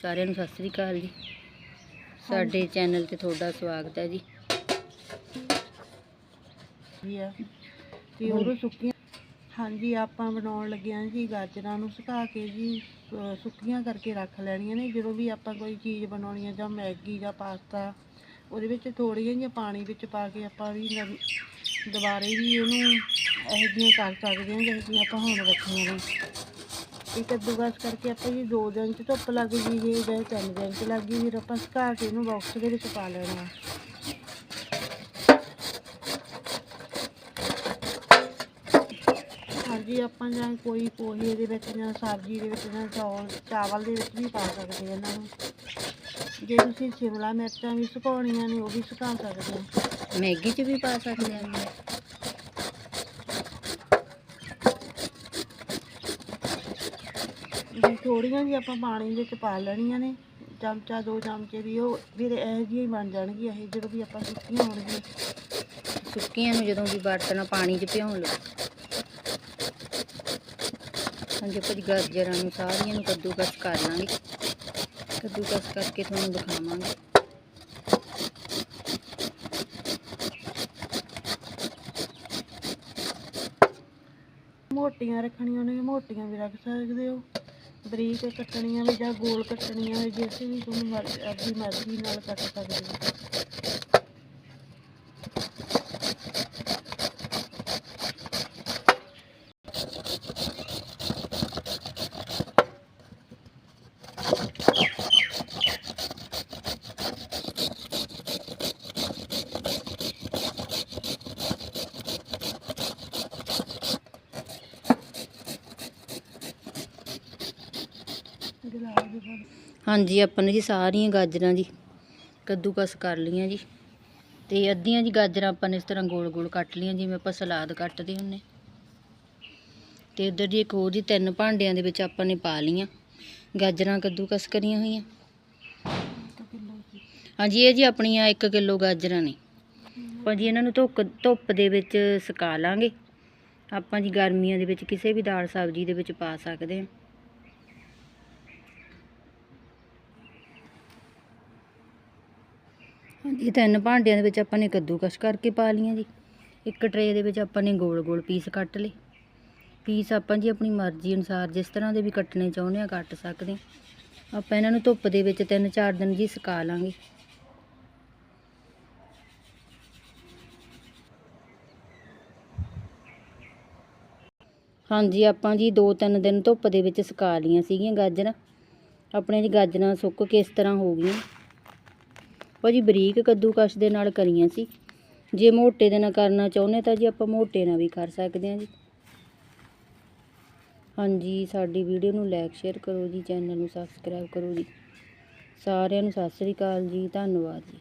ਸਾਰਿਆਂ ਨੂੰ ਸਤਿ ਸ੍ਰੀ ਅਕਾਲ ਜੀ। ਸਾਡੇ ਚੈਨਲ ਤੇ ਤੁਹਾਡਾ ਸਵਾਗਤ ਹੈ ਜੀ। ਆ। ਤੇ ਉਹ ਸੁੱਕੀਆਂ ਹਾਂਜੀ ਆਪਾਂ ਬਣਾਉਣ ਲੱਗੇ ਹਾਂ ਜੀ ਗਾਜਰਾਂ ਨੂੰ ਸੁਕਾ ਕੇ ਜੀ ਸੁੱਕੀਆਂ ਕਰਕੇ ਰੱਖ ਲੈਣੀਆਂ ਨੇ। ਜਦੋਂ ਵੀ ਆਪਾਂ ਕੋਈ ਚੀਜ਼ ਬਣਾਉਣੀ ਹੈ ਜਾਂ ਮੈਗੀ ਜਾਂ ਪਾਸਤਾ ਉਹਦੇ ਵਿੱਚ ਥੋੜ੍ਹੀਆਂ ਜਿਹੀਆਂ ਪਾਣੀ ਵਿੱਚ ਪਾ ਕੇ ਆਪਾਂ ਵੀ ਨਵੀਂ ਦੁਬਾਰੇ ਵੀ ਉਹਨੂੰ ਇਹੋ ਜਿਹੀਆਂ ਕਰ ਸਕਦੇ ਹਾਂ ਜਿਹੜੀਆਂ ਆਪਾਂ ਹੁਣ ਰੱਖੀਆਂ ਨੇ। ਇਹ ਕੱਦੂਕਸ ਕਰਕੇ ਆਪਾਂ ਜੀ ਦੋ ਦਿਨ ਚ ਧੁੱਪ ਲੱਗ ਗਈ ਜੀ ਜਾਂ ਤਿੰਨ ਦਿਨ ਚ ਲੱਗ ਗਈ ਫਿਰ ਆਪਾਂ ਸੁਕਾ ਕੇ ਇਹਨੂੰ ਬਾਕਸ ਦੇ ਵਿੱਚ ਪਾ ਲੈਣਾ। ਹਾਂਜੀ, ਆਪਾਂ ਜਾਂ ਕੋਈ ਪੋਹੇ ਦੇ ਵਿੱਚ ਜਾਂ ਸਬਜ਼ੀ ਦੇ ਵਿੱਚ ਜਾਂ ਚੌਲ, ਚਾਵਲ ਦੇ ਵਿੱਚ ਵੀ ਪਾ ਸਕਦੇ ਹਾਂ ਇਹਨਾਂ ਨੂੰ। ਜੇ ਤੁਸੀਂ ਸ਼ਿਮਲਾ ਮਿਰਚਾਂ ਵੀ ਸੁਕਾਉਣੀਆਂ ਨੇ, ਉਹ ਵੀ ਸੁਕਾ ਸਕਦੇ ਹੋ। ਮੈਗੀ 'ਚ ਵੀ ਪਾ ਸਕਦੇ ਹਾਂ ਜੀ। ਜੇ ਥੋੜੀਆਂ ਜੀ ਆਪਾਂ ਪਾਣੀ ਵਿੱਚ ਪਾ ਲੈਣੀਆਂ ਨੇ ਚਮਚਾ ਦੋ ਚਮਚੇ ਵੀ ਉਹ ਫਿਰ ਇਹੋ ਜਿਹੀਆਂ ਹੀ ਬਣ ਜਾਣਗੀਆਂ ਇਹ ਜਦੋਂ ਵੀ ਆਪਾਂ ਸੁੱਕੀਆਂ ਹੋਣਗੀਆਂ। ਸੁੱਕੀਆਂ ਨੂੰ ਜਦੋਂ ਵੀ ਵਰਤਣਾ ਪਾਣੀ 'ਚ ਭਿਉਂ ਲਓ। ਹਾਂਜੀ ਜੀ ਗਾਜਰਾਂ ਨੂੰ ਸਾਰੀਆਂ ਨੂੰ ਕੱਦੂਕਸ ਕਰ ਲਾਂਗੇ। ਕੱਦੂਕਸ ਕਰਕੇ ਤੁਹਾਨੂੰ ਦਿਖਾਵਾਂਗੇ। ਮੋਟੀਆਂ ਰੱਖਣੀਆਂ ਨੇ ਮੋਟੀਆਂ ਵੀ ਰੱਖ ਸਕਦੇ ਹੋ। ਬਰੀਕ ਕੱਟਣੀਆਂ ਵੀ ਜਾਂ ਗੋਲ ਕੱਟਣੀਆਂ ਵੀ ਜਿਸ ਵੀ ਤੁਹਾਨੂੰ ਮਰਜ਼ੀ ਆਪਣੀ ਮਰਜ਼ੀ ਨਾਲ ਕੱਟ ਸਕਦੇ ਹੋ। ਹਾਂਜੀ, ਆਪਾਂ ਨੇ ਜੀ ਸਾਰੀਆਂ ਗਾਜਰਾਂ ਜੀ, ਕੱਦੂਕਸ ਕਰ ਲਈਆਂ ਜੀ। ਤੇ ਅੱਧੀਆਂ ਜੀ ਗਾਜਰਾਂ ਆਪਾਂ ਨੇ ਇਸ ਤਰ੍ਹਾਂ ਗੋਲ-ਗੋਲ ਕੱਟ ਲਈਆਂ, ਜਿਵੇਂ ਆਪਾਂ ਸਲਾਦ ਕੱਟਦੇ ਹੁੰਨੇ। ਤੇ ਇੱਧਰ ਜੀ ਇੱਕ ਹੋਰ ਜੀ ਤਿੰਨ ਭਾਂਡਿਆਂ ਦੇ ਵਿੱਚ ਆਪਾਂ ਨੇ ਪਾ ਲਈਆਂ, ਗਾਜਰਾਂ ਕੱਦੂਕਸ ਕਰੀਆਂ ਹੋਈਆਂ। ਹਾਂਜੀ, ਇਹ ਜੀ ਆਪਣੀਆਂ 1 ਕਿਲੋ ਗਾਜਰਾਂ ਨੇ। ਆਪਾਂ ਜੀ ਇਹਨਾਂ ਨੂੰ ਧੁੱਪ ਧੁੱਪ ਦੇ ਵਿੱਚ ਸੁਕਾ ਲਾਂਗੇ। ਆਪਾਂ ਜੀ ਗਰਮੀਆਂ ਦੇ ਵਿੱਚ ਕਿਸੇ ਵੀ ਦਾਲ ਸਬਜ਼ੀ ਦੇ ਵਿੱਚ ਪਾ ਸਕਦੇ ਹਾਂ। ਹਾਂਜੀ, ਤਿੰਨ ਭਾਂਡਿਆਂ ਦੇ ਵਿੱਚ ਆਪਾਂ ਨੇ ਕੱਦੂਕਸ ਕਰਕੇ ਪਾ ਲਈਆਂ ਜੀ। ਇੱਕ ਟਰੇ ਦੇ ਵਿੱਚ ਆਪਾਂ ਨੇ ਗੋਲ-ਗੋਲ ਪੀਸ ਕੱਟ ਲਏ। ਪੀਸ ਆਪਾਂ ਜੀ ਆਪਣੀ ਮਰਜ਼ੀ ਅਨੁਸਾਰ ਜਿਸ ਤਰ੍ਹਾਂ ਦੇ ਵੀ ਕੱਟਣੇ ਚਾਹੁੰਦੇ ਆ ਕੱਟ ਸਕਦੇ ਹਾਂ। ਆਪਾਂ ਇਹਨਾਂ ਨੂੰ ਧੁੱਪ ਦੇ ਵਿੱਚ 3-4 ਦਿਨ ਜੀ ਸੁਕਾ ਲਾਂਗੇ। ਹਾਂਜੀ, ਆਪਾਂ ਜੀ 2-3 ਦਿਨ ਧੁੱਪ ਦੇ ਵਿੱਚ ਸੁਕਾ ਲਈਆਂ ਸੀਗੀਆਂ ਗਾਜਰਾਂ। ਆਪਣੇ ਜੀ ਗਾਜਰਾਂ ਸੁੱਕ ਕੇ ਇਸ ਤਰ੍ਹਾਂ ਹੋ ਗਈਆਂ। ਭਾਜੀ ਬਰੀਕ ਕੱਦੂਕਸ਼ ਦੇ ਨਾਲ ਕਰੀਆਂ ਸੀ। ਜੇ ਮੋਟੇ ਦੇ ਨਾਲ ਕਰਨਾ ਚਾਹੁੰਦੇ ਤਾਂ ਜੀ ਆਪਾਂ ਮੋਟੇ ਨਾਲ ਵੀ ਕਰ ਸਕਦੇ ਹਾਂ ਜੀ। ਹਾਂਜੀ, ਸਾਡੀ ਵੀਡੀਓ ਨੂੰ ਲਾਈਕ ਸ਼ੇਅਰ ਕਰੋ ਜੀ ਚੈਨਲ ਨੂੰ ਸਬਸਕ੍ਰਾਈਬ ਕਰੋ ਜੀ। ਸਾਰਿਆਂ ਨੂੰ ਸਤਿ ਸ੍ਰੀ ਅਕਾਲ ਜੀ, ਧੰਨਵਾਦ ਜੀ।